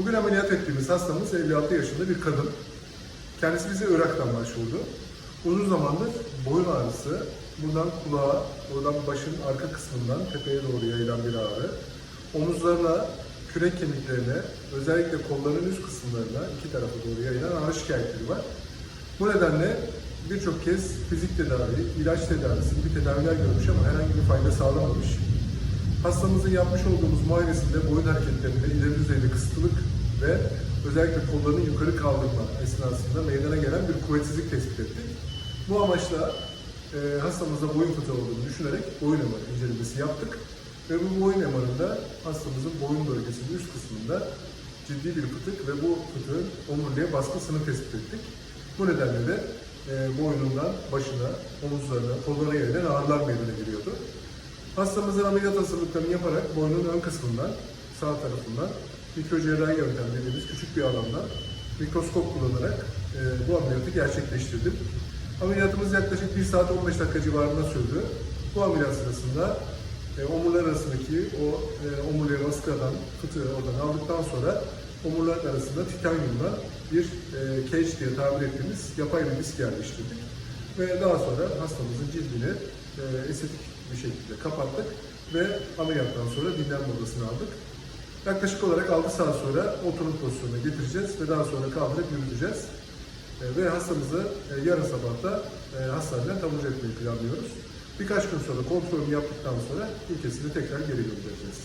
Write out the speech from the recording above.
Bugün ameliyat ettiğimiz hastamız 56 yaşında bir kadın. Kendisi bize Irak'tan başvurdu. Uzun zamandır boyun ağrısı, buradan kulağa, buradan başın arka kısmından tepeye doğru yayılan bir ağrı. Omuzlarına, kürek kemiklerine, özellikle kolların üst kısımlarına iki tarafa doğru yayılan ağrı şikayetleri var. Bu nedenle birçok kez fizik tedavi, ilaç tedavisi gibi tedaviler görmüş ama herhangi bir fayda sağlamamış. Hastamızın yapmış olduğumuz muayenesinde boyun hareketlerinde ileri kısıtlık ve özellikle kollarını yukarı kaldırma esnasında meydana gelen bir kuvvetsizlik tespit ettik. Bu amaçla e, hastamızda boyun fıtığı olduğunu düşünerek boyun MR incelemesi yaptık. Ve bu boyun MR'ında hastamızın boyun bölgesinin üst kısmında ciddi bir fıtık ve bu fıtığın omuriliğe baskısını tespit ettik. Bu nedenle de e, boynundan başına, omuzlarına, kollarına yayılan ağrılar meydana geliyordu. Hastamızın ameliyat hazırlıklarını yaparak boynun ön kısmından, sağ tarafından mikrocerrahi yöntem dediğimiz küçük bir alandan mikroskop kullanarak e, bu ameliyatı gerçekleştirdim. Ameliyatımız yaklaşık 1 saat 15 dakika civarında sürdü. Bu ameliyat sırasında e, omurlar arasındaki o e, omurluya baskıdan fıtığı oradan aldıktan sonra omurlar arasında titanyumla bir e, cage diye tabir ettiğimiz yapay bir disk yerleştirdik. Ve daha sonra hastamızın cildini e, estetik bir şekilde kapattık ve ameliyattan sonra dinlenme odasına aldık. Yaklaşık olarak 6 saat sonra oturum pozisyonuna getireceğiz ve daha sonra kaldırıp yürüteceğiz. E, ve hastamızı e, yarın sabah da e, hastaneden taburcu etmeyi planlıyoruz. Birkaç gün sonra kontrolünü yaptıktan sonra ülkesine tekrar geri göndereceğiz.